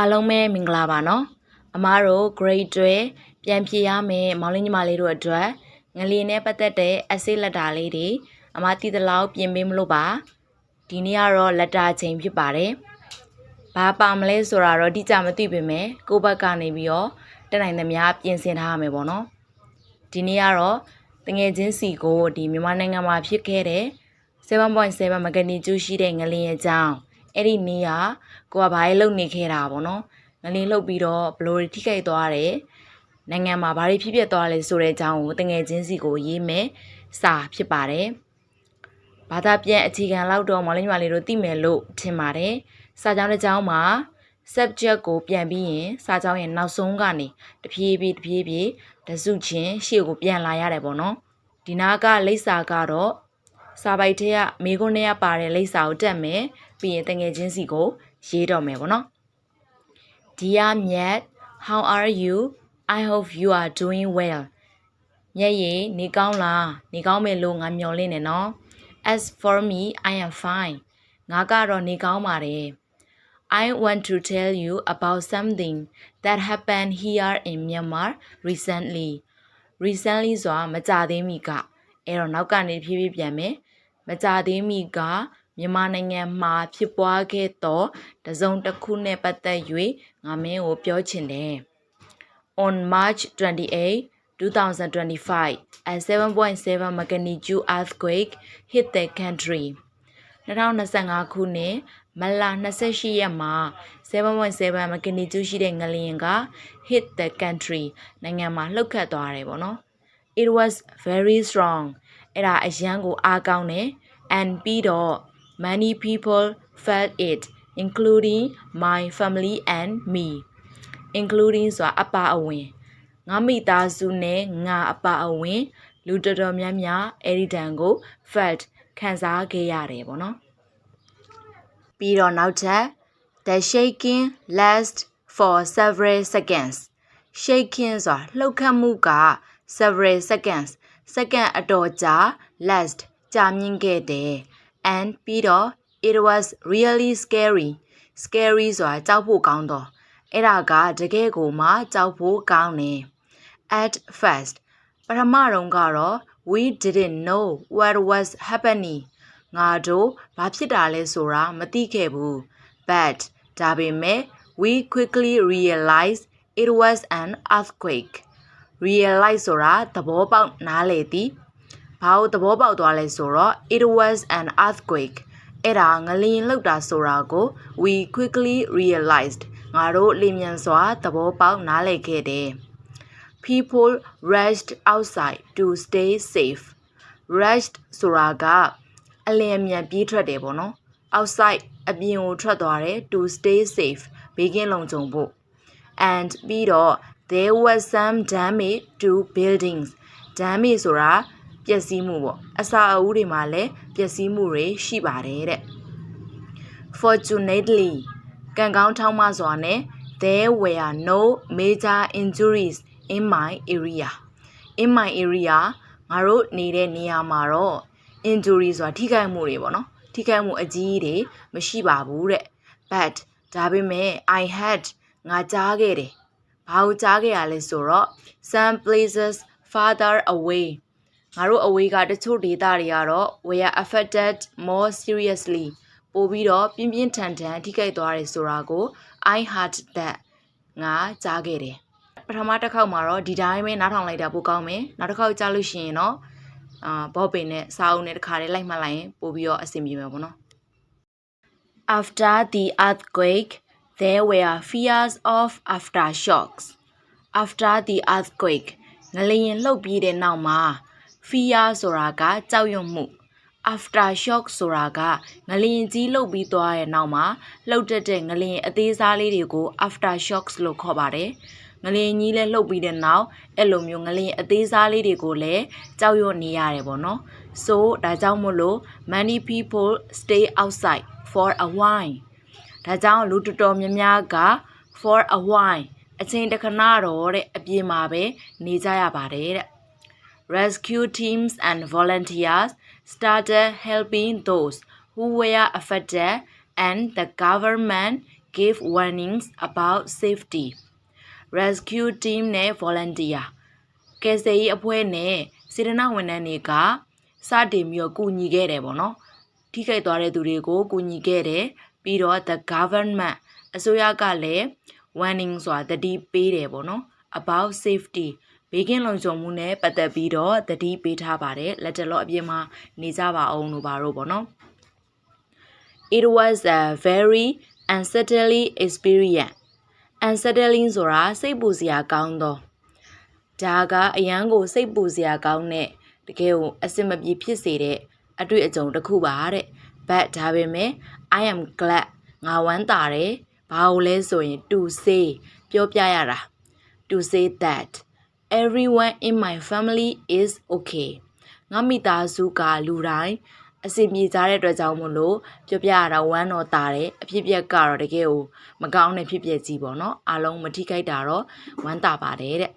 အားလုံးပဲမင်္ဂလာပါနော်အမားတို့ grade တွဲပြန်ဖြေရမယ်မောင်လေးညီမလေးတို့အတွက်ငလျင်နဲ့ပတ်သက်တဲ့ essay letter လေးတွေအမားတည်တလောက်ပြင်ပေးမလို့ပါဒီနေ့ကတော့ letter ချိန်ဖြစ်ပါတယ်ဘာပါမလဲဆိုတာတော့တိကျမသိပေမဲ့ကိုယ့်ဘက်ကနေပြီးတော့တက်နိုင်သမျှပြင်ဆင်ထားရမယ်ပေါ့နော်ဒီနေ့ကတော့တငယ်ချင်းစီကိုဒီမြန်မာနိုင်ငံမှာဖြစ်ခဲ့တဲ့7.7မဂနီကျူးရှိတဲ့ငလျင်အကြောင်း အဲ့ဒီနေ့ကကိုကဘာလေးလုပ်နေခဲ့တာပေါ့နော်ငလျင်လှုပ်ပြီးတော့ဘလို့ထိခိုက်သွားတယ်နိုင်ငံမှာဘာတွေဖြစ်ပျက်သွားလဲဆိုတဲ့အကြောင်းကိုတငယ်ချင်းစီကိုရေးမယ်စာဖြစ်ပါတယ်ဘာသာပြန်အခြေခံလောက်တော့မောင်လေးညီမလေးတို့သိမယ်လို့ထင်ပါတယ်စာကြောင်းတစ်ကြောင်းမှာ subject ကိုပြန်ပြီးရင်စာကြောင်းရဲ့နောက်ဆုံးကနေတဖြည်းဖြည်းတဖြည်းဖြည်းတစုချင်းရှေ့ကိုပြန်လာရတယ်ပေါ့နော်ဒီနာကလိပ်စာကတော့ စာပိုက်ထဲကမိခွန်းထဲကပါတဲ့လိပ်စာကိုတက်မယ်ပြီးရင်တငယ်ချင်းစီကို ရေးတော့မယ်ပေါ့နော် Dear Myat how are you I hope you are doing well မြက်ရေနေကောင်းလားနေကောင်းမယ်လို့ငါမျှော်လင့်နေနော် As for me I am fine ငါကတော့နေကောင်းပါတယ် I want to tell you about something that happened here in Myanmar recently. recently ဆိုတာမကြသေးမီကအဲ့တော့နောက်ကနေဖြည်းဖြည်းပြန်မယ် မကြသေးမီကမြန်မာနိုင်ငံမှာဖြစ်ပွားခဲ့သောတစုံတစ်ခုနဲ့ပတ်သက်၍ငါမင်းကိုပြောချင်တယ် On March 28, 2025, a 7.7 magnitude earthquake hit the country. 2025ခုနှစ်မတ်လ28ရက်မှာ7.7 magnitude ရှိတဲ့ငလျင်က hit the country နိုင်ငံမှာလှုပ်ခတ်သွားတယ်ပေါ့နော် it was very strong အဲ့ဒါအရန်ကိုအားကောင်းတယ် and ပြီးတော့ many people felt it including my family and me including ဆိုတာအပါအဝင်ငါမိသားစုနဲ့ငါအပါအဝင် လူတော်တော်များများအဲ့ဒီတန်ကို felt ခံစားခဲ့ရတယ်ပေါ့နော်ပြီးတော့နောက်ထပ် the shaking last for several seconds shaking ဆိုတာလှုပ်ခတ်မှုက several seconds second အတော်ကြာ last ကြာမြင့်ခဲ့တယ် and ပြီးတော့ it was really scary scary ဆိုတာကြောက်ဖို့ကောင်းတော့အဲ့ဒါကတကယ်ကိုမှကြောက်ဖို့ကောင်းတယ် at first ပထမတုန်းကတော့ we didn't know what was happening ငါတို့ဘာဖြစ်တာလဲဆိုတာမသိခဲ့ဘူး but ဒါပေမဲ့ we quickly realized it was an earthquake realize ဆိုတာသဘောပေါက်နားလည်သည်ဘာလို့သဘောပေါက်သွားလဲဆိုတော့ it was an earthquake အဲ့ဒါငလျင်လှုပ်တာဆိုတာကို we quickly realized ငါတို့လျင်မြန်စွာသဘောပေါက်နားလည်ခဲ့တယ် people rushed outside to stay safe rushed ဆိုတာကအလျင်မြန်ပြေးထွက်တယ်ပေါ့နော် outside အပြင်ကိုထွက်သွားတယ် to stay safe ဘေးကင်းလုံခြုံဖို့ and ပြီးတော့ there was some damage to buildings damage ဆိုတာပျက်စီးမှုပေါ့အဆောက်အဦတွေမှာလည်းပျက်စီးမှုတွေရှိပါတယ်တဲ့ fortunately ကံကောင်းထောက်မစွာနဲ့ there were no major injuries in my area in my area ငါတို့နေတဲ့နေရာမှာတော့ injury ဆိုတာထိခိုက်မှုတွေပေါ့နော်ထိခိုက်မှုအကြီးတွေမရှိပါဘူးတဲ့ but ဒါပေမဲ့ I had ငါကြားခဲ့တယ် ဘာကိုကြားခဲ့ရလဲဆိုတော့ some places farther away ငါတို့အဝေးကတချို့ဒေသတွေကတော့ were affected more seriously ပို့ပြီးတော့ပြင်းပြင်းထန်ထန်ထိခိုက်သွားတယ်ဆိုတာကို I heard that ငါကြားခဲ့တယ်ပထမတစ်ခေါက်မှာတော့ဒီတိုင်းပဲနားထောင်လိုက်တာပိုကောင်းမယ်နောက်တစ်ခေါက်ကြားလို့ရှိရင်တော့အာဘော့ပင်နဲ့စာအုပ်နဲ့တစ်ခါတည်းလိုက်မှတ်လိုက်ရင်ပို့ပြီးတော့အဆင်ပြေမယ်ပေါ့နော် After the earthquake there were fears of aftershocks after the earthquake ငလျင်လှုပ်ပြီးတဲ့နောက်မှာ fear ဆိုတာကကြောက်ရွံ့မှု aftershock ဆိုတာကငလျင်ကြီးလှုပ်ပြီးသွားတဲ့နောက်မှာလှုပ်တတ်တဲ့ငလျင်အသေးစားလေးတွေကို aftershocks လို့ခေါ်ပါတယ်ငလျင်ကြီးလည်းလှုပ်ပြီးတဲ့နောက်အဲ့လိုမျိုးငလျင်အသေးစားလေးတွေကိုလည်းကြောက်ရွံ့နေရတယ်ပေါ့နော် so ဒါကြောင့်မို့လို့ many people stay outside for a while ဒါကြောင့်လူတော်တော်များများက for a while အချိန်တစ်ခဏတော့တဲ့အပြင်မှာပဲနေကြရပါတယ်တဲ့ rescue teams and volunteers started helping those who were affected and the government give warnings about safety rescue team နဲ့ volunteer ကယ်ဆယ်ရေးအဖွဲ့နဲ့စေတနာဝန်ထမ်းတွေကစတင်ပြီးတော့ကူညီခဲ့တယ်ပေါ့နော်ထိခိုက်သွားတဲ့သူတွေကိုကူညီခဲ့တယ် ပြီးတော့ the government အစိုးရကလည်း warning ဆိုတာတတိပေးတယ်ပေါ့နော် about safety ဘေးကင်းလုံခြုံမှုနဲ့ပတ်သက်ပြီးတော့တတိပေးထားပါတယ်လက်တလောအပြင်မှာနေကြပါအောင်လို့ပါတော့ပေါ့နော် It was a very unsettling experience. unsettling ဆိုတာစိတ်ပူစရာကောင်းသောဒါကအရန်ကိုစိတ်ပူစရာကောင်းတဲ့တကယ်ကိုအစင်မပြေဖြစ်စေတဲ့အတွေ့အကြုံတစ်ခုပါတဲ့ but ဒါပေမဲ့ I am glad ငါဝမ်းသာတယ်ဘာလို့လဲဆိုရင် to say ပြောပြရတာ to say that everyone in my family is okay ငါမိသားစုကလူတိုင်းအစီပြေကြတဲ့အတွက်ကြောင့်မို့လို့ပြောပြရတာဝမ်းတော့တာတယ်အဖြစ်အပျက်ကတော့တကယ်ကိုမကောင်းတဲ့ဖြစ်ပျက်ကြီးပေါ့နော်အားလုံးမထိခိုက်တာတော့ဝမ်းသာပါတယ်တဲ့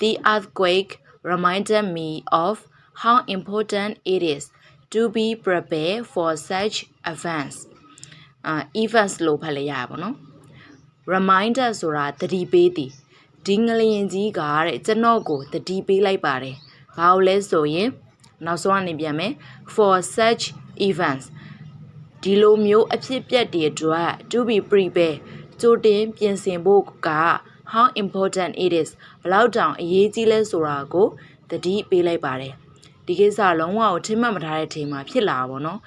The earthquake reminded me of how important it is to be prepared for such events အာ events လို့ဖတ်လိုက်ရပါဘောနော် reminder ဆိုတာသတိပေးသည်ဒီငလျင်ကြီးကတဲ့ကျွန်တော်ကိုသတိပေးလိုက်ပါတယ်ဘာလို့လဲဆိုရင်နောက်ဆုံးအနေပြန်မယ် for such events ဒီလိုမျိုးအဖြစ်အပျက်တွေအတွက် to be prepared ကြိုတင်ပြင်ဆင်ဖို့က how important it is ဘယ်လောက်တောင်အရေးကြီးလဲဆိုတာကိုသတိပေးလိုက်ပါတယ်ဒီကိစ္စလုံးဝကိုထိမှတ်မထားတဲ့ချိန်မှာဖြစ်လာတာပေါ့နော်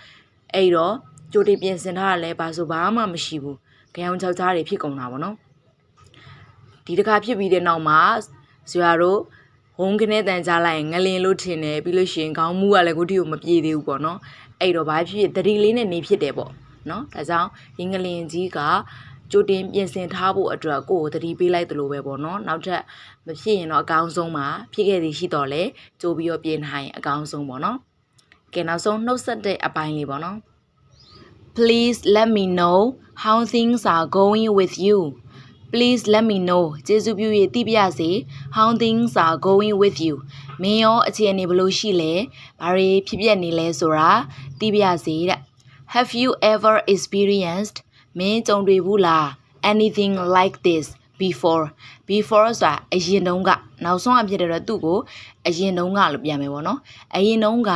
အဲ့တော့ ကြိုတင်ပြင်ဆင်ထားရလဲဘာဆိုဘာမှမရှိဘူးကြောင်ချောက်ချားတွေဖြစ်ကုန်တာပေါ့နော်ဒီတစ်ခါဖြစ်ပြီးတဲ့နောက်မှာဇွာတို့ဝုန်းကနေတန်ကြလိုက်ရင်ငလင်လို့ထင်တယ်ပြီးလို့ရှိရင်ခေါင်းမူးကလည်းကိုတိကိုမပြေသေးဘူးပေါ့နော်အဲ့တော့ဘာဖြစ်ဖြစ်သတိလေးနဲ့နေဖြစ်တယ်ပေါ့နော်ဒါကြောင့်ဒီငလင်ကြီးကကြိုတင်ပြင်ဆင်ထားဖို့အတွက်ကိုယ်ကိုသတိပေးလိုက်သလိုပဲပေါ့နော်နောက်ထပ်မဖြစ်ရင်တော့အကောင်းဆုံးပါဖြစ်ခဲ့သည်ရှိတော့လဲကြိုပြီးတော့ပြင်ထားရင်အကောင်းဆုံးပေါ့နော်ကဲနောက်ဆုံးနှုတ်ဆက်တဲ့အပိုင်းလေးပေါ့နော် Please let me know how things are going with you. Please let me know ကျေးဇူးပြု၍သိပြစေ how things are going with you မင်းရောအခြေအနေဘယ်လိုရှိလဲဘာတွေဖြစ်ပျက်နေလဲဆိုတာသိပြစေတဲ့ Have you ever experienced မင်းကြုံတွေ့ဘူးလား anything like this before before ဆိုတာအရင်တုန်းကနောက်ဆုံးအဖြစ်တဲ့တော့သူ့ကိုအရင်တုန်းကလို့ပြန်မယ်ပေါ့နော်အရင်တုန်းက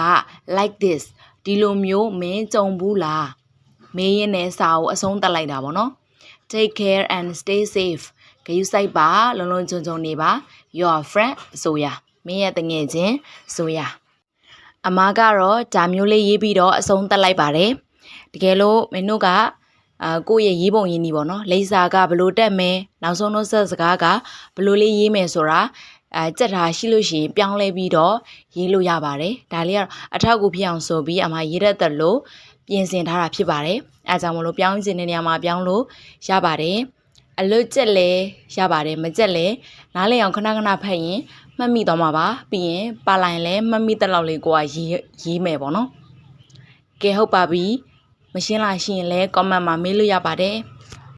like this ဒီလိုမျိုးမင်းကြုံဘူးလား မေးရင်နဲ့စာကိုအဆုံးသတ်လိုက်တာပေါ့နော် take care and stay safe ဂရုစိုက်ပါလုံလုံခြုံခြုံနေပါ your friend ဆိုရမင်းရဲ့တငယ်ချင်းဆိုရအမားကတော့ဒါမျိုးလေးရေးပြီးတော့အဆုံးသတ်လိုက်ပါတယ်တကယ်လို့မင်းတို့ကအာကိုယ့်ရဲ့ရေးပုံရင်းနေပေါ့နော်လိပ်စာကဘလို့တက်မယ်နောက်ဆုံးတော့ဆက်စကားကဘလို့လေးရေးမယ်ဆိုတာအဲကြက်ထားရှိလို့ရှိရင်ပြောင်းလဲပြီးတော့ရေးလို့ရပါတယ်ဒါလေးကတော့အထောက်အကူဖြစ်အောင်ဆိုပြီးအမရေးတတ်တယ်လို့ ပြင်ဆင်ထားတာဖြစ်ပါတယ်အဲဒါကြောင့်မလို့ပြောင်းခြင်းတဲ့နေရာမှာပြောင်းလို့ရပါတယ်အလွတ်ကြက်လဲရပါတယ်မကြက်လဲနားလေအောင်ခဏခဏဖတ်ရင်မှတ်မိသွားမှာပါပြီးရင်ပါလိုက်လဲမှတ်မိတဲ့လောက်လေးကိုကရေးရေးမယ်ပေါ့နော်ကဲဟုတ်ပါပြီမရှင်းလားရှိရင်လဲ comment မှာမေးလို့ရပါတယ်